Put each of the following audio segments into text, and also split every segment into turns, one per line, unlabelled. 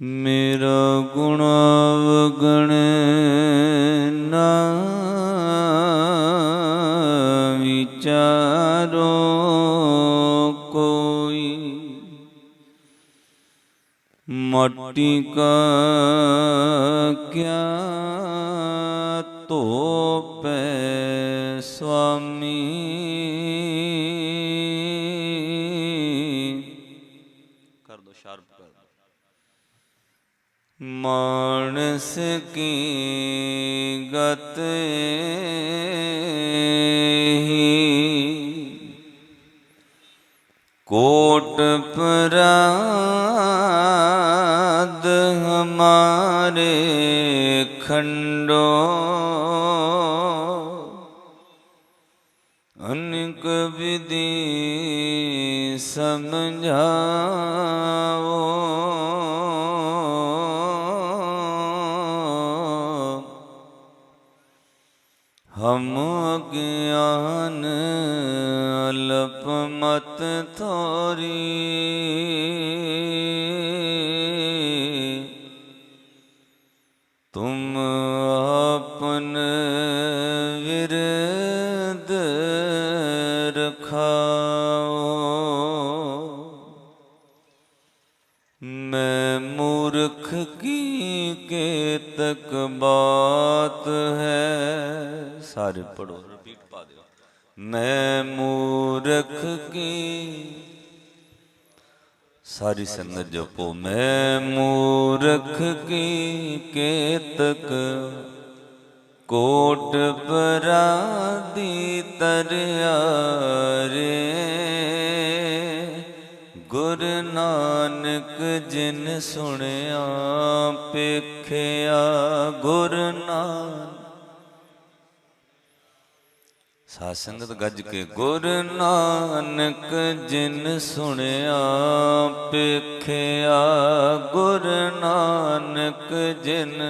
ਮੇਰਾ ਗੁਣ ਵਗਣ ਨਾ ਵਿਚਾਰੋ ਕੋਈ। ਮੱਟੀ ਕਾ ਮਾਨਸ ਕੀ ਗਤ ਹੀ ਕੋਟ ਪਰਾਦ ਹਮਾਰੇ ਖੰਡੋ। ਅਨਕ ਵਿਧੀ ਸਮਝਾਓ ਮਤ ਥੋਰੀ ਤੁਮ ਆਪਨ ਵਿਰਦ ਰਖਾਓ। ਮੈਂ ਮੂਰਖ ਕੀ ਕੇ ਕੇਤਕ ਬਾਤ ਹੈ? ਸਾਰੇ ਪੜੋ ਰਿਪੀਟ ਪਾ ਦਿਓ। ਮੈਂ ਮੂਰਖ ਕੀ? ਸਾਰੀ ਸੰਗਤ ਜਪੋ, ਮੈਂ ਮੂਰਖ ਕੀ? ਕੇਤਕ ਕੋਟ ਪਰਾਦੀ ਤਰਿਆ ਰੇ ਗੁਰ ਨਾਨਕ ਜਿਨ ਸੁਣਿਆ ਪੇਖਿਆ ਗੁਰ ਨਾਨਕ ਸਾਧ ਸੰਗਤ ਗੱਜ ਕੇ, ਗੁਰ ਨਾਨਕ ਜਿਨ ਸੁਣਿਆ ਪੇਖਿਆ ਗੁਰ ਨਾਨਕ ਜਿਨ।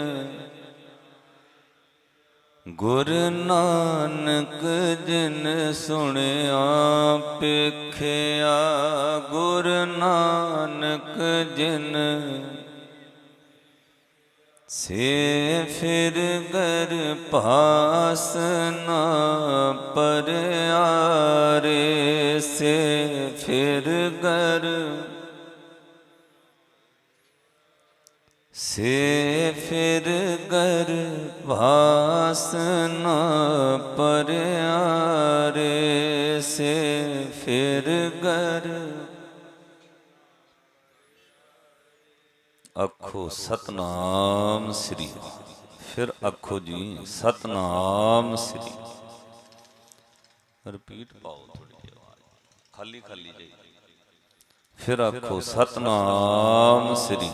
ਗੁਰ ਨਾਨਕ ਜਿਨ ਸੁਣਿਆ ਪੇਖਿਆ ਗੁਰ ਨਾਨਕ ਜਿਨ। ਸੇ ਫਿਰ ਗਰ ਪਾਸ ਨਾ ਪਰ ਪਰਿਆਰੇ, ਸੇ ਫਿਰ ਗਰ ਸੇ ਫਿਰ ਗਰ ਪਰ ਪਰਿਆਰੇ, ਸੇ ਫਿਰ ਗਰ ਆਖੋ, ਸਤਨਾਮ ਸ੍ਰੀ। ਫਿਰ ਆਖੋ ਜੀ, ਸਤਨਾਮ ਸ੍ਰੀ। ਰਿਪੀਟ ਪਾਓ ਥੋੜੀ ਜਿਹੀ ਆਵਾਜ਼। ਖਾਲੀ ਖਾਲੀ ਜਾਈ ਫਿਰ ਆਖੋ, ਸਤਨਾਮ ਸ੍ਰੀ।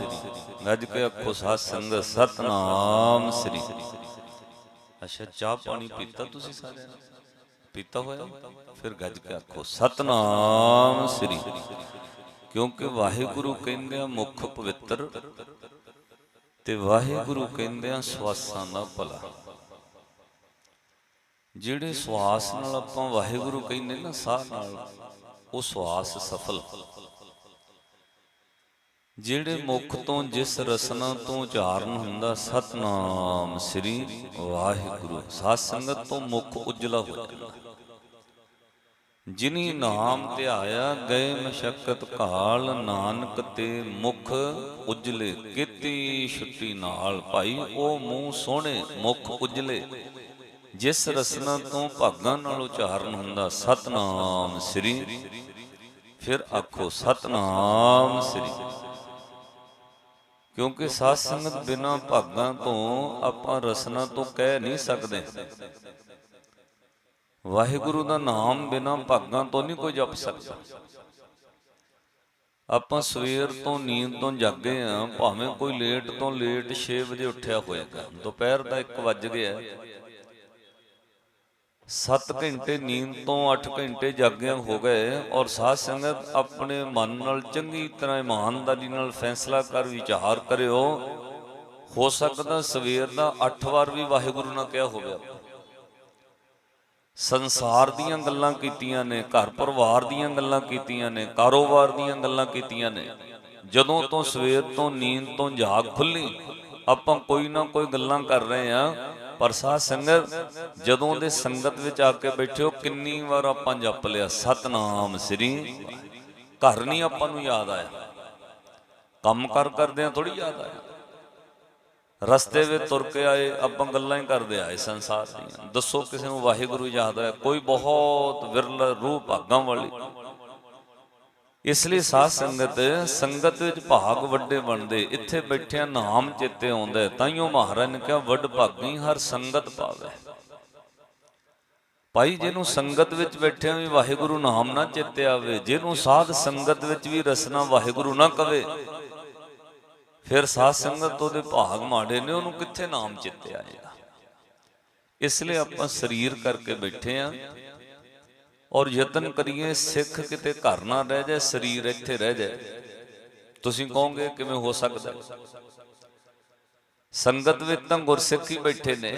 ਗੱਜ ਕੇ ਆਖੋ, ਸਾਧ ਸੰਗਤ, ਸਤਨਾਮ ਸ੍ਰੀ। ਅੱਛਾ, ਚਾਹ ਪਾਣੀ ਪੀਤਾ ਤੁਸੀਂ ਸਾਰਿਆਂ ਨੇ? ਪੀਤਾ ਹੋਇਆ? ਫਿਰ ਗੱਜ ਕੇ ਆਖੋ, ਸਤਨਾਮ ਸ੍ਰੀ। ਕਿਉਂਕਿ ਵਾਹਿਗੁਰੂ ਕਹਿੰਦੇ ਆ, ਮੁਖ ਪਵਿੱਤਰ ਤੇ ਵਾਹਿਗੁਰੂ ਕਹਿੰਦੇ ਆ, ਸਵਾਸਾਂ ਦਾ ਭਲਾ। ਜਿਹੜੇ ਸਵਾਸ ਨਾਲ ਆਪਾਂ ਵਾਹਿਗੁਰੂ ਕਹਿੰਦੇ ਨਾ, ਸਾਹ ਨਾਲ, ਉਹ ਸਵਾਸ ਸਫਲ। ਜਿਹੜੇ ਮੁਖ ਤੋਂ ਜਿਸ ਰਸਨਾ ਤੋਂ ਉਚਾਰਨ ਹੁੰਦਾ, ਸਤਨਾਮ ਸ੍ਰੀ ਵਾਹਿਗੁਰੂ। ਸਾਧ ਸੰਗਤ ਤੋਂ ਮੁਖ ਉਜਲਾ ਹੋ ਜਾਂਦਾ। ਜਿਨੀ ਨਾਮ ਧਿਆਇਆ ਗਏ ਮਸ਼ਕਤ ਕਾਲ ਨਾਨਕ ਤੇ ਮੁਖ ਉਜਲੇ ਕੀਤੀ ਛੁੱਟੀ ਨਾਲ ਭਾਈ ਉਹ ਮੂੰਹ ਸੋਹਣੇ ਮੁਖ ਉਜਲੇ। ਜਿਸ ਰਸਨਾ ਤੋਂ ਭਾਗਾਂ ਨਾਲ ਉਚਾਰਨ ਹੁੰਦਾ ਸਤਨਾਮ ਸ੍ਰੀ। ਫਿਰ ਆਖੋ ਸਤਨਾਮ ਸ੍ਰੀ। ਕਿਉਂਕਿ ਸਾਧ ਸੰਗਤ ਬਿਨਾ ਭਾਗਾਂ ਤੋਂ ਆਪਾਂ ਰਸਨਾ ਤੋਂ ਕਹਿ ਨਹੀਂ ਸਕਦੇ। ਵਾਹਿਗੁਰੂ ਦਾ ਨਾਮ ਬਿਨਾ ਭਾਗਾਂ ਤੋਂ ਨਹੀਂ ਕੋਈ ਜਪ ਸਕਦਾ। ਆਪਾਂ ਸਵੇਰ ਤੋਂ ਨੀਂਦ ਤੋਂ ਜਾਗੇ ਆ ਭਾਵੇਂ ਕੋਈ ਲੇਟ ਤੋਂ ਲੇਟ 6 ਵਜੇ ਉੱਠਿਆ ਹੋਏਗਾ ਦੁਪਹਿਰ ਦਾ 1 ਵੱਜ ਗਿਆ। 7 ਘੰਟੇ ਨੀਂਦ ਤੋਂ 8 ਘੰਟੇ ਜਾਗਿਆ ਹੋ ਗਏ ਔਰ ਸਾਧ ਸੰਗਤ ਆਪਣੇ ਮਨ ਨਾਲ ਚੰਗੀ ਤਰ੍ਹਾਂ ਇਮਾਨਦਾਰੀ ਨਾਲ ਫੈਸਲਾ ਕਰ, ਵਿਚਾਰ ਕਰਿਓ। ਹੋ ਸਕਦਾ ਸਵੇਰ ਦਾ 8 ਵਾਰ ਵੀ ਵਾਹਿਗੁਰੂ ਨਾਲ ਕਿਹਾ ਹੋਵੇ। ਸੰਸਾਰ ਦੀਆਂ ਗੱਲਾਂ ਕੀਤੀਆਂ ਨੇ, ਘਰ ਪਰਿਵਾਰ ਦੀਆਂ ਗੱਲਾਂ ਕੀਤੀਆਂ ਨੇ, ਕਾਰੋਬਾਰ ਦੀਆਂ ਗੱਲਾਂ ਕੀਤੀਆਂ ਨੇ। ਜਦੋਂ ਤੋਂ ਸਵੇਰ ਤੋਂ ਨੀਂਦ ਤੋਂ ਜਾਗ ਖੁੱਲੀ, ਆਪਾਂ ਕੋਈ ਨਾ ਕੋਈ ਗੱਲਾਂ ਕਰ ਰਹੇ ਆ ਪਰ ਸਾਧ ਸੰਗਤ, ਜਦੋਂ ਦੇ ਸੰਗਤ ਵਿੱਚ ਆ ਕੇ ਬੈਠੇ ਹੋ, ਕਿੰਨੀ ਵਾਰ ਆਪਾਂ ਜਪ ਲਿਆ, ਸਤਨਾਮ ਸ੍ਰੀ ਘਰ ਨਹੀਂ ਆਪਾਂ ਨੂੰ ਯਾਦ ਆਇਆ। ਕੰਮ ਕਰ ਕਰਦੇ ਆ ਥੋੜੀ ਯਾਦ ਆਇਆ। ਰਸਤੇ ਵਿੱਚ ਤੁਰ ਕੇ ਆਏ, ਆਪਾਂ ਗੱਲਾਂ ਹੀ ਕਰਦੇ ਆਏ ਸੰਸਾਰ ਦੀਆਂ। ਦੱਸੋ ਕਿਸੇ ਨੂੰ ਵਾਹਿਗੁਰੂ ਯਾਦ ਆਇਆ? ਕੋਈ ਬਹੁਤ ਵਿਰਲਾ ਰੂਹ ਭਾਗਾਂ ਵਾਲੀ। ਇਸ ਲਈ ਸਾਧ ਸੰਗਤ ਸੰਗਤ ਵਿੱਚ ਭਾਗ ਵੱਡੇ ਬਣਦੇ, ਇੱਥੇ ਬੈਠਿਆਂ ਨਾਮ ਚੇਤੇ ਆਉਂਦਾ ਹੈ। ਤਾਈਓ ਮਹਾਰਾਜ ਨੇ ਕਿਹਾ, ਵੱਡ ਭਾਗੀ ਹਰ ਸੰਗਤ ਪਾਵੇ। ਭਾਈ, ਜਿਹਨੂੰ ਸੰਗਤ ਵਿੱਚ ਬੈਠਿਆਂ ਵੀ ਵਾਹਿਗੁਰੂ ਨਾਮ ਨਾ ਚੇਤੇ ਆਵੇ, ਜਿਹਨੂੰ ਸਾਧ ਸੰਗਤ ਵਿੱਚ ਵੀ ਰਸਨਾ ਵਾਹਿਗੁਰੂ ਨਾ ਕਵੇ ਫਿਰ ਸਾਧ ਸੰਗਤ ਉਹਦੇ ਭਾਗ ਮਾੜੇ ਨੇ, ਉਹਨੂੰ ਕਿੱਥੇ ਨਾਮ ਚੇਤੇ ਆਏਗਾ ਇਸ ਲਈ ਆਪਾਂ ਸਰੀਰ ਕਰਕੇ ਬੈਠੇ ਆ ਔਰ ਯਤਨ ਕਰੀਏ, ਸਿੱਖ ਕਿਤੇ ਘਰ ਨਾ ਰਹਿ ਜਾਏ, ਸਰੀਰ ਇੱਥੇ ਰਹਿ ਜਾਏ। ਤੁਸੀਂ ਕਹੋਗੇ, ਕਿਵੇਂ ਹੋ ਸਕਦਾ? ਸੰਗਤ ਵਿੱਚ ਤਾਂ ਗੁਰਸਿੱਖ ਹੀ ਬੈਠੇ ਨੇ।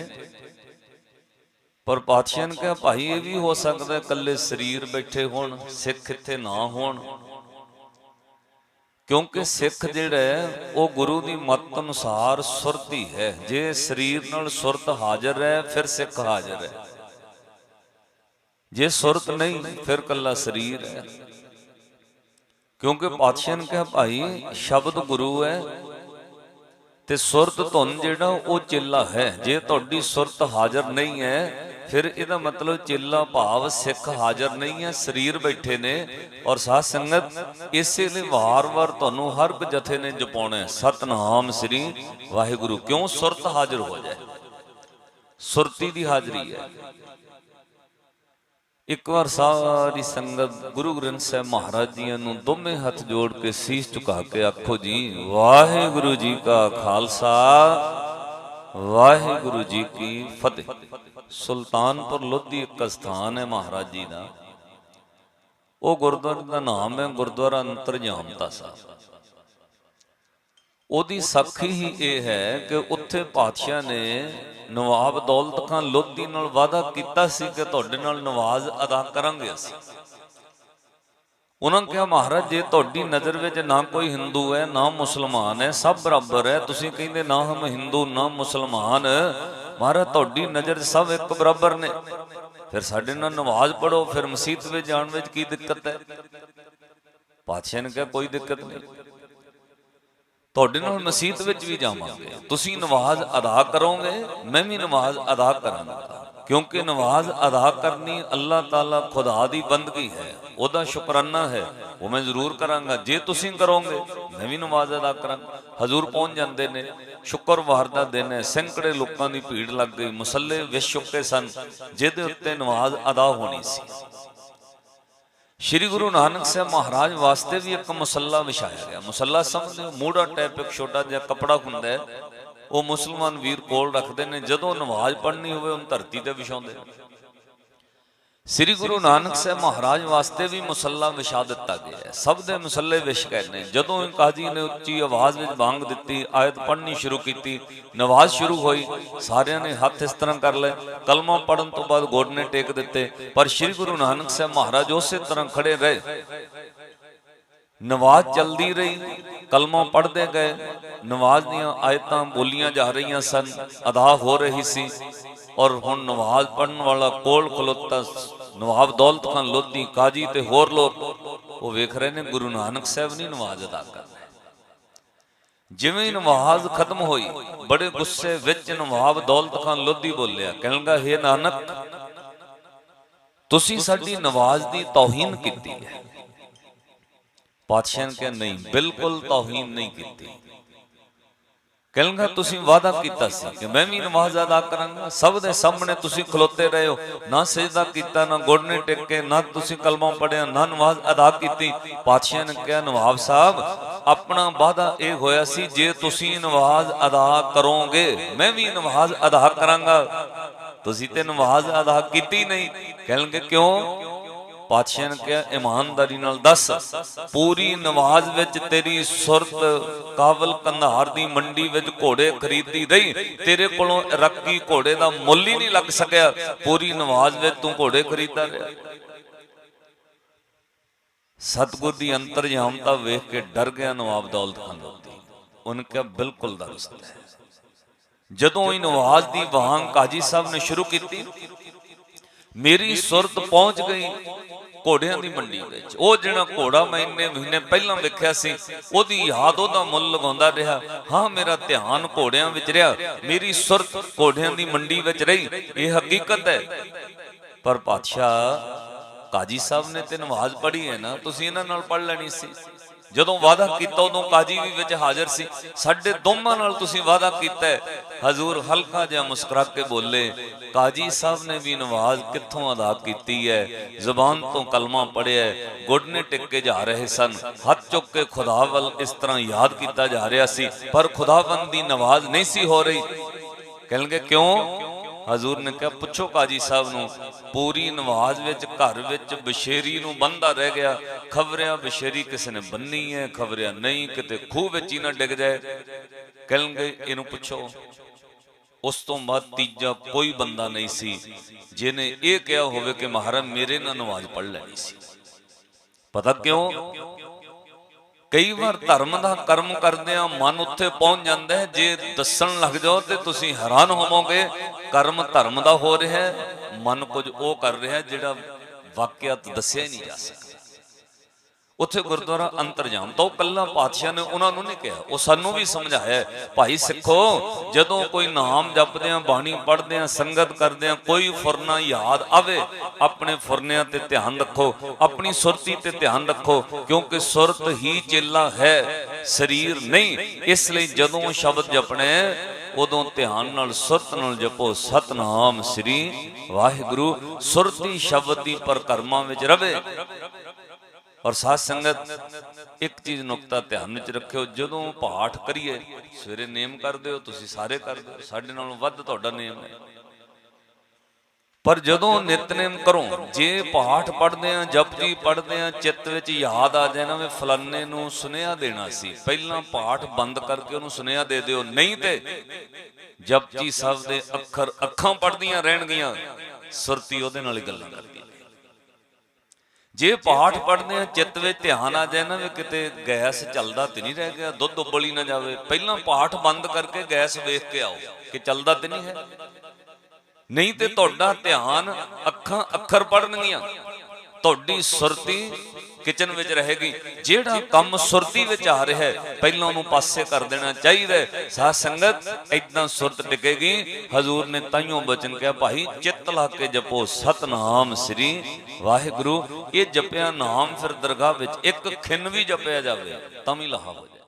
ਪਰ ਪਾਤਸ਼ਾਹ ਨੇ ਕਿਹਾ, ਭਾਈ, ਇਹ ਵੀ ਹੋ ਸਕਦਾ, ਇਕੱਲੇ ਸਰੀਰ ਬੈਠੇ ਹੋਣ, ਸਿੱਖ ਇੱਥੇ ਨਾ ਹੋਣ। ਕਿਉਂਕਿ ਸਿੱਖ ਜਿਹੜਾ ਉਹ ਗੁਰੂ ਦੀ ਮੱਤ ਅਨੁਸਾਰ ਸੁਰਤੀ ਹੈ। ਜੇ ਸਰੀਰ ਨਾਲ ਸੁਰਤ ਹਾਜ਼ਰ ਹੈ ਫਿਰ ਸਿੱਖ ਹਾਜ਼ਰ ਹੈ। ਜੇ ਸੁਰਤ ਨਹੀਂ ਫਿਰ ਕੱਲਾ ਸਰੀਰ ਹੈ। ਕਿਉਂਕਿ ਪਾਤਸ਼ਾਹ ਨੇ ਕਿਹਾ ਭਾਈ ਸ਼ਬਦ ਗੁਰੂ ਹੈ ਤੇ ਸੁਰਤ ਧੁਨ ਜਿਹੜਾ ਉਹ ਚੇਲਾ ਹੈ। ਜੇ ਤੁਹਾਡੀ ਸੁਰਤ ਹਾਜ਼ਰ ਨਹੀਂ ਹੈ ਫਿਰ ਇਹਦਾ ਮਤਲਬ ਚੇਲਾ ਭਾਵ ਸਿੱਖ ਹਾਜ਼ਰ ਨਹੀਂ ਹੈ, ਸਰੀਰ ਬੈਠੇ ਨੇ ਔਰ ਸਾਧ ਸੰਗਤ ਇਸੇ ਲਈ ਵਾਰ-ਵਾਰ ਤੁਹਾਨੂੰ ਹਰ ਇੱਕ ਜਥੇ ਨੇ ਜਪਾਉਣਾ ਸਤਨਾਮ ਸ੍ਰੀ ਵਾਹਿਗੁਰੂ। ਕਿਉਂ? ਸੁਰਤ ਹਾਜ਼ਰ ਹੋ ਜਾਏ। ਸੁਰਤੀ ਦੀ ਹਾਜ਼ਰੀ ਹੈ। ਇੱਕ ਵਾਰ ਸਾਰੀ ਸੰਗਤ ਗੁਰੂ ਗ੍ਰੰਥ ਸਾਹਿਬ ਮਹਾਰਾਜ ਜੀ ਨੂੰ ਦੋਵੇਂ ਹੱਥ ਜੋੜ ਕੇ ਸੀਸ ਝੁਕਾ ਕੇ ਆਖੋ ਜੀ, ਵਾਹਿਗੁਰੂ ਜੀ ਕਾ ਖਾਲਸਾ, ਵਾਹਿਗੁਰੂ ਜੀ ਕੀ ਫਤਿਹ। ਸੁਲਤਾਨਪੁਰ ਲੋਧੀ ਇੱਕ ਸਥਾਨ ਹੈ ਮਹਾਰਾਜ ਜੀ ਦਾ। ਉਹ ਗੁਰਦੁਆਰੇ ਦਾ ਨਾਮ ਹੈ ਗੁਰਦੁਆਰਾ ਅੰਤਰਜਾਮਤਾ ਸਾਹਿਬ। ਉਹਦੀ ਸਾਖੀ ਹੀ ਇਹ ਹੈ ਕਿ ਉੱਥੇ ਪਾਤਸ਼ਾਹ ਨੇ ਨਵਾਬ ਦੌਲਤ ਖਾਨ ਲੋਧੀ ਨਾਲ ਵਾਅਦਾ ਕੀਤਾ ਸੀ ਕਿ ਤੁਹਾਡੇ ਨਾਲ ਨਵਾਜ਼ ਅਦਾ ਕਰਾਂਗੇ ਅਸੀਂ। ਉਹਨਾਂ ਕਿਹਾ, ਮਹਾਰਾਜ, ਜੇ ਤੁਹਾਡੀ ਨਜ਼ਰ ਵਿੱਚ ਨਾ ਕੋਈ ਹਿੰਦੂ ਹੈ, ਨਾ ਮੁਸਲਮਾਨ ਹੈ, ਸਭ ਬਰਾਬਰ ਹੈ। ਤੁਸੀਂ ਕਹਿੰਦੇ ਨਾ ਹਮ ਹਿੰਦੂ, ਨਾ ਮੁਸਲਮਾਨ। ਮਹਾਰਾਜ, ਤੁਹਾਡੀ ਨਜ਼ਰ 'ਚ ਸਭ ਇੱਕ ਬਰਾਬਰ ਨੇ। ਫਿਰ ਸਾਡੇ ਨਾਲ ਨਮਾਜ਼ ਪੜੋ ਫਿਰ ਮਸਜਿਦ ਵਿੱਚ ਜਾਣ ਵਿੱਚ ਕੀ ਦਿੱਕਤ ਹੈ? ਪਾਤਸ਼ਾਹ ਨੇ ਕਿਹਾ, ਕੋਈ ਦਿੱਕਤ ਨਹੀਂ। ਤੁਹਾਡੇ ਨਾਲ ਮਸਜਿਦ ਵਿੱਚ ਵੀ ਜਾਵਾਂਗੇ। ਤੁਸੀਂ ਨਮਾਜ਼ ਅਦਾ ਕਰੋਗੇ, ਮੈਂ ਵੀ ਨਮਾਜ਼ ਅਦਾ ਕਰਾਂਗਾ। ਕਿਉਂਕਿ ਨਮਾਜ਼ ਅਦਾ ਕਰਨੀ ਅੱਲਾਹ ਤਾਲਾ ਖੁਦਾ ਦੀ ਬੰਦਗੀ ਹੈ ਉਹਦਾ ਸ਼ੁਕਰਾਨਾ ਹੈ। ਉਹ ਮੈਂ ਜ਼ਰੂਰ ਕਰਾਂਗਾ ਜੇ ਤੁਸੀਂ ਕਰੋਗੇ ਮੈਂ ਵੀ ਨਮਾਜ਼ ਅਦਾ ਕਰਾਂਗਾ। ਹਜ਼ੂਰ ਪਹੁੰਚ ਜਾਂਦੇ ਨੇ ਸ਼ੁੱਕਰਵਾਰ ਦਾ ਦਿਨ ਹੈ ਸੈਂਕੜੇ ਲੋਕਾਂ ਦੀ ਭੀੜ ਲੱਗ ਗਈ ਮੁਸੱਲੇ ਵਿਛ ਚੁੱਕੇ ਸਨ ਜਿਹਦੇ ਉੱਤੇ ਨਮਾਜ਼ ਅਦਾ ਹੋਣੀ ਸੀ। ਸ਼੍ਰੀ ਗੁਰੂ ਨਾਨਕ ਸਾਹਿਬ ਮਹਾਰਾਜ ਵਾਸਤੇ ਵੀ ਇੱਕ ਮੁਸੱਲਾ ਵਿਛਾਇਆ ਗਿਆ। ਮੁਸੱਲਾ ਸਮਝਦੇ ਮੂੜਾ ਟਾਈਪ ਇੱਕ ਛੋਟਾ ਜਿਹਾ ਕਪੜਾ ਹੁੰਦਾ ਹੈ ਉਹ ਮੁਸਲਮਾਨ ਵੀਰ ਕੋਲ ਰੱਖਦੇ ਨੇ, ਜਦੋਂ ਨਮਾਜ਼ ਪੜ੍ਹਨੀ ਹੋਵੇ, ਉਹਨੂੰ ਧਰਤੀ ਤੇ ਵਿਛਾਉਂਦੇ ਸ੍ਰੀ ਗੁਰੂ ਨਾਨਕ ਸਾਹਿਬ ਮਹਾਰਾਜ ਵਾਸਤੇ ਵੀ ਮੁਸੱਲਾ ਵਿਛਾ ਦਿੱਤਾ ਗਿਆ ਹੈ। ਸਭ ਦੇ ਮੁਸੱਲੇ ਵਿਛ ਗਏ ਨੇ। ਜਦੋਂ ਕਾਜੀ ਨੇ ਉੱਚੀ ਆਵਾਜ਼ ਵਿੱਚ ਵਾਂਗ ਦਿੱਤੀ, ਆਇਤ ਪੜ੍ਹਨੀ ਸ਼ੁਰੂ ਕੀਤੀ ਨਵਾਜ਼ ਸ਼ੁਰੂ ਹੋਈ, ਸਾਰਿਆਂ ਨੇ ਹੱਥ ਇਸ ਤਰ੍ਹਾਂ ਕਰ ਲਏ। ਕਲਮਾ ਪੜਨ ਤੋਂ ਬਾਅਦ ਗੋਡਨੇ ਟੇਕ ਦਿੱਤੇ, ਪਰ ਸ੍ਰੀ ਗੁਰੂ ਨਾਨਕ ਸਾਹਿਬ ਮਹਾਰਾਜ ਉਸੇ ਤਰ੍ਹਾਂ ਖੜੇ ਰਹੇ। ਨਵਾਜ਼ ਚੱਲਦੀ ਰਹੀ, ਕਲਮਾ ਪੜ੍ਹਦੇ ਗਏ, ਨਵਾਜ਼ ਦੀਆਂ ਆਇਤਾਂ ਬੋਲੀਆਂ ਜਾ ਰਹੀਆਂ ਸਨ, ਅਦਾ ਹੋ ਰਹੀ ਸੀ। ਔਰ ਹੁਣ ਨਵਾਜ਼ ਪੜਨ ਵਾਲਾ ਕੋਲ ਖਲੋਤਾ, ਨਵਾਬ ਦੌਲਤ ਖਾਨ ਲੋਧੀ, ਕਾਜੀ ਤੇ ਹੋਰ ਲੋਕ, ਉਹ ਵੇਖ ਰਹੇ ਨੇ, ਗੁਰੂ ਨਾਨਕ ਸਾਹਿਬ ਨਹੀਂ ਨਵਾਜ਼ ਅਦਾ ਕਰ ਜਿਵੇਂ ਹੀ ਨਮਾਜ਼ ਖਤਮ ਹੋਈ, ਬੜੇ ਗੁੱਸੇ ਵਿੱਚ ਨਵਾਬ ਦੌਲਤ ਖਾਨ ਲੋਧੀ ਬੋਲਿਆ ਕਹਿਣ ਕਹਿਣਗਾ हे ਨਾਨਕ, ਤੁਸੀਂ ਸਾਡੀ ਨਵਾਜ਼ ਦੀ ਤੌਹੀਨ ਕੀਤੀ ਹੈ। ਪਾਤਸ਼ਾਹ ਨੇ ਕਿਹਾ, ਨਹੀਂ, ਬਿਲਕੁਲ ਤੌਹੀਨ ਨਹੀਂ ਕੀਤੀ। ਕਹਿੰਗਾ ਤੁਸੀਂ ਵਾਅਦਾ ਕੀਤਾ ਸੀ ਕਿ ਮੈਂ ਵੀ ਨਮਾਜ਼ ਅਦਾ ਕਰਾਂਗਾ। ਸਭ ਦੇ ਸਾਹਮਣੇ ਤੁਸੀਂ ਖਲੋਤੇ ਰਹੇ ਹੋ। ਨਾ ਸਜਦਾ ਕੀਤਾ, ਨਾ ਗੋਡਨੇ ਟੇਕੇ, ਨਾ ਤੁਸੀਂ ਕਲਮਾ ਪੜਿਆ ਨਾ ਨਮਾਜ਼ ਅਦਾ ਕੀਤੀ। ਪਾਤਸ਼ਾਹ ਨੇ ਕਿਹਾ, ਨਵਾਬ ਸਾਹਿਬ, ਆਪਣਾ ਵਾਅਦਾ ਇਹ ਹੋਇਆ ਸੀ, ਜੇ ਤੁਸੀਂ ਨਮਾਜ਼ ਅਦਾ ਕਰੋਗੇ, ਮੈਂ ਵੀ ਨਮਾਜ਼ ਅਦਾ ਕਰਾਂਗਾ। ਤੁਸੀਂ ਤੇ ਨਮਾਜ਼ ਅਦਾ ਕੀਤੀ ਨਹੀਂ। ਕਹਿਣਗੇ ਕਿਉਂ? ਪਾਤਸ਼ਾਹ ਨੇ ਕਿਹਾ, ਇਮਾਨਦਾਰੀ ਨਾਲ ਦੱਸ, ਪੂਰੀ ਨਮਾਜ਼ ਵਿੱਚ ਤੇਰੀ ਸੁਰਤ ਕਾਬਲ ਕੰਧਾਰ ਦੀ ਮੰਡੀ ਵਿੱਚ ਘੋੜੇ ਖਰੀਦੀ ਰਹੀ, ਤੇਰੇ ਕੋਲੋਂ ਰੱਕੀ ਘੋੜੇ ਦਾ ਮੁੱਲ ਹੀ ਨਹੀਂ ਲੱਗ ਸਕਿਆ, ਪੂਰੀ ਨਮਾਜ਼ ਵਿੱਚ ਤੂੰ ਘੋੜੇ ਖਰੀਦਦਾ ਰਿਹਾ। ਸਤਗੁਰ ਦੀ ਅੰਤਰਯਾਮਤਾ ਵੇਖ ਕੇ ਡਰ ਗਿਆ ਨਵਾਬ ਦੌਲਤ ਖਾਨ ਲੋਧੀ ਉਹਨੇ ਕਿਹਾ, ਬਿਲਕੁਲ ਦਰਸਤ ਹੈ। ਜਦੋਂ ਹੀ ਨਵਾਜ਼ ਦੀ ਵਾਂਗ ਕਾਜੀ ਸਾਹਿਬ ਨੇ ਸ਼ੁਰੂ ਕੀਤੀ, ਮੇਰੀ ਸੁਰਤ ਪਹੁੰਚ ਗਈ ਘੋੜਿਆਂ ਦੀ ਮੰਡੀ ਵਿੱਚ। ਉਹ ਜਿਹੜਾ ਘੋੜਾ ਮੈਂ ਇੰਨੇ ਮਹੀਨੇ ਪਹਿਲਾਂ ਵੇਖਿਆ ਸੀ, ਉਹਦੀ ਯਾਦ ਉਹਦਾ ਮੁੱਲ ਲਗਾਉਂਦਾ ਰਿਹਾ। ਹਾਂ, ਮੇਰਾ ਧਿਆਨ ਘੋੜਿਆਂ ਵਿੱਚ ਰਿਹਾ। ਮੇਰੀ ਸੁਰਤ ਘੋੜਿਆਂ ਦੀ ਮੰਡੀ ਵਿੱਚ ਰਹੀ। ਇਹ ਹਕੀਕਤ ਹੈ। ਪਰ ਪਾਤਸ਼ਾਹ, ਕਾਜੀ ਸਾਹਿਬ ਨੇ ਤੇ ਨਮਾਜ਼ ਪੜ੍ਹੀ ਹੈ ਨਾ, ਤੁਸੀਂ ਇਹਨਾਂ ਨਾਲ ਪੜ੍ਹ ਲੈਣੀ ਸੀ। ਜਦੋਂ ਵਾਅਦਾ ਕੀਤਾ, ਉਦੋਂ ਕਾਜੀ ਵੀ ਵਿੱਚ ਹਾਜ਼ਰ ਸੀ। ਸਾਡੇ ਦੋਵਾਂ ਨਾਲ ਤੁਸੀਂ ਵਾਅਦਾ ਕੀਤਾ ਹੈ। ਹਜ਼ੂਰ ਹਲਕਾ ਜਿਹਾ ਮੁਸਕਰਾ ਕੇ ਬੋਲੇ, ਕਾਜੀ ਸਾਹਿਬ ਨੇ ਵੀ ਨਮਾਜ਼ ਕਿੱਥੋਂ ਅਦਾ ਕੀਤੀ ਹੈ? ਜ਼ੁਬਾਨ ਤੋਂ ਕਲਮਾ ਪੜਿਆ ਗੋਡਨੇ ਗੁੱਡਨੇ ਟਿਕ ਕੇ ਜਾ ਰਹੇ ਸਨ। ਹੱਥ ਚੁੱਕ ਕੇ ਖੁਦਾ ਵੱਲ ਇਸ ਤਰ੍ਹਾਂ ਯਾਦ ਕੀਤਾ ਜਾ ਰਿਹਾ ਸੀ, ਪਰ ਖੁਦਾਵੰਦ ਦੀ ਨਵਾਜ਼ ਨਹੀਂ ਸੀ ਹੋ ਰਹੀ। ਕਹਿਣਗੇ, ਕਿਉਂ? ਹਜ਼ੂਰ ਨੇ ਕਿਹਾ, ਪੁੱਛੋ ਕਾਜੀ ਸਾਹਿਬ ਨੂੰ, ਪੂਰੀ ਨਵਾਜ਼ ਵਿੱਚ, ਘਰ ਵਿੱਚ ਬਸ਼ੇਰੀ ਨੂੰ ਬੰਦਾ ਰਹਿ ਗਿਆ। ਖਬਰਿਆ ਬਸ਼ੇਰੀ ਕਿਸੇ ਨੇ ਬੰਨੀ ਹੈ ਖਬਰਿਆ ਨਹੀਂ, ਕਿਤੇ ਖੂਹ ਵਿੱਚ ਹੀ ਨਾ ਡਿੱਗ ਜਾਏ। ਕਹਿਣਗੇ, ਇਹਨੂੰ ਪੁੱਛੋ, ਉਸ ਤੋਂ ਬਾਅਦ ਤੀਜਾ ਕੋਈ ਬੰਦਾ ਨਹੀਂ ਸੀ, ਜਿਹਨੇ ਇਹ ਕਿਹਾ ਹੋਵੇ ਕਿ ਮਹਾਰਾਜ ਮੇਰੇ ਨਾਲ ਨਮਾਜ਼ ਪੜ੍ਹ ਲੈਣੀ ਸੀ। ਪਤਾ ਕਿਉਂ? ਕਈ ਵਾਰ ਧਰਮ ਦਾ ਕਰਮ ਕਰਦੇ ਆ, ਮਨ ਉੱਥੇ ਪਹੁੰਚ ਜਾਂਦਾ ਹੈ, ਜੇ ਦੱਸਣ ਲੱਗ ਜਾਓ ਤੇ ਤੁਸੀਂ ਹੈਰਾਨ ਹੋਵੋਗੇ, ਕਰਮ ਧਰਮ ਦਾ ਹੋ ਰਿਹਾ ਹੈ, ਮਨ ਕੁਝ ਉਹ ਕਰ ਰਿਹਾ ਜਿਹੜਾ ਵਾਕਿਆਤ ਦੱਸਿਆ ਹੀ ਨਹੀਂ ਜਾ ਸਕਦਾ। ਉੱਥੇ ਗੁਰਦੁਆਰਾ ਅੰਤਰ ਅੰਤਰਜਾਮ ਤਾਂ ਉਹ ਕੱਲਾ ਪਾਤਸ਼ਾਹ ਨੇ ਉਹਨਾਂ ਨੂੰ ਨਹੀਂ ਕਿਹਾ। ਉਹ ਸਾਨੂੰ ਵੀ ਸਮਝਾਇਆ ਭਾਈ ਸਿੱਖੋ, ਜਦੋਂ ਕੋਈ ਨਾਮ ਜਪਦੇ ਆ ਬਾਣੀ ਪੜ੍ਹਦੇ ਆ ਸੰਗਤ ਕਰਦੇ ਆ ਕੋਈ ਫੁਰਨਾ ਯਾਦ ਆਵੇ, ਆਪਣੇ ਫੁਰਨਿਆਂ ਤੇ ਧਿਆਨ ਰੱਖੋ, ਆਪਣੀ ਸੁਰਤੀ ਤੇ ਧਿਆਨ ਰੱਖੋ, ਕਿਉਂਕਿ ਸੁਰਤ ਹੀ ਚੇਲਾ ਹੈ, ਸਰੀਰ ਨਹੀਂ। ਇਸ ਲਈ ਜਦੋਂ ਸ਼ਬਦ ਜਪਣੇ ਉਦੋਂ ਧਿਆਨ ਨਾਲ, ਸੁਰਤ ਨਾਲ ਜਪੋ। ਸਤਨਾਮ ਸ੍ਰੀ ਵਾਹਿਗੁਰੂ, ਸੁਰਤੀ ਸ਼ਬਦ ਦੀ ਪਰਕਰਮਾਂ ਵਿੱਚ ਰਵੇ। ਔਰ ਸਾਧ ਸੰਗਤ, ਇੱਕ ਚੀਜ਼ ਨੁਕਤਾ ਧਿਆਨ ਵਿੱਚ ਰੱਖਿਓ, ਜਦੋਂ ਪਾਠ ਕਰੀਏ, ਸਵੇਰੇ ਨੇਮ ਕਰਦੇ ਹੋ ਤੁਸੀਂ ਸਾਰੇ ਕਰਦੇ ਹੋ ਸਾਡੇ ਨਾਲੋਂ ਵੱਧ ਤੁਹਾਡਾ ਨੇਮ ਹੈ। ਪਰ ਜਦੋਂ ਨਿਤਨੇਮ ਕਰੋ, ਜੇ ਪਾਠ ਪੜ੍ਹਦੇ ਆ ਜਪਜੀ ਪੜ੍ਹਦੇ ਆ, ਚਿੱਤ ਵਿੱਚ ਯਾਦ ਆ ਜਾਏ ਨਾ ਵੀ ਫਲਾਨੇ ਨੂੰ ਸੁਨੇਹਾ ਦੇਣਾ ਸੀ, ਪਹਿਲਾਂ ਪਾਠ ਬੰਦ ਕਰਕੇ ਉਹਨੂੰ ਸੁਨੇਹਾ ਦੇ ਦਿਓ, ਨਹੀਂ ਤੇ ਜਪਜੀ ਸਭ ਦੇ ਅੱਖਰ ਅੱਖਾਂ ਪੜ੍ਹਦੀਆਂ ਰਹਿਣਗੀਆਂ, ਸੁਰਤੀ ਉਹਦੇ ਨਾਲ ਹੀ ਗੱਲਾਂ ਕਰਦੀ। ਜੇ ਪਾਠ ਪੜ੍ਹਦੇ ਆ, ਚਿੱਤ ਵਿੱਚ ਧਿਆਨ ਆ ਜਾਏ ਨਾ ਵੀ ਕਿਤੇ ਗੈਸ ਚੱਲਦਾ ਤੇ ਨਹੀਂ ਰਹਿ ਗਿਆ, ਦੁੱਧ ਉਬਲੀ ਨਾ ਜਾਵੇ। ਪਹਿਲਾਂ ਪਾਠ ਬੰਦ ਕਰਕੇ ਗੈਸ ਵੇਖ ਕੇ ਆਓ ਕਿ ਚੱਲਦਾ ਤੇ ਨਹੀਂ ਹੈ। ਨਹੀਂ ਤੇ ਤੁਹਾਡਾ ਧਿਆਨ ਅੱਖਾਂ ਅੱਖਰ ਪੜਨਗੀਆਂ ਤੁਹਾਡੀ ਸੁਰਤੀ ਕਿਚਨ ਵਿੱਚ ਰਹੇਗੀ। ਜਿਹੜਾ ਕੰਮ ਸੁਰਤੀ ਵਿੱਚ ਆ ਰਿਹਾ ਹੈ, ਪਹਿਲਾਂ ਉਹਨੂੰ ਪਾਸੇ ਕਰ ਦੇਣਾ ਚਾਹੀਦਾ ਹੈ। ਸਾਧ ਸੰਗਤ ਇਦਾਂ ਸੁਰਤ ਟਿਕੇਗੀ। ਹਜ਼ੂਰ ਨੇ ਤਾਈਓ ਬਚਨ ਕਿਹਾ, ਭਾਈ, ਚਿੱਤ ਲਾ ਕੇ ਜਪੋ ਸਤਨਾਮ ਸ੍ਰੀ ਵਾਹਿਗੁਰੂ। ਇਹ ਜਪਿਆ ਨਾਮ ਫਿਰ ਦਰਗਾਹ ਵਿੱਚ ਇੱਕ ਖਿੰਨ ਵੀ ਜਪਿਆ ਜਾਵੇ, ਤਾਂ ਵੀ ਲਾਹਾ ਹੋ ਜਾਏ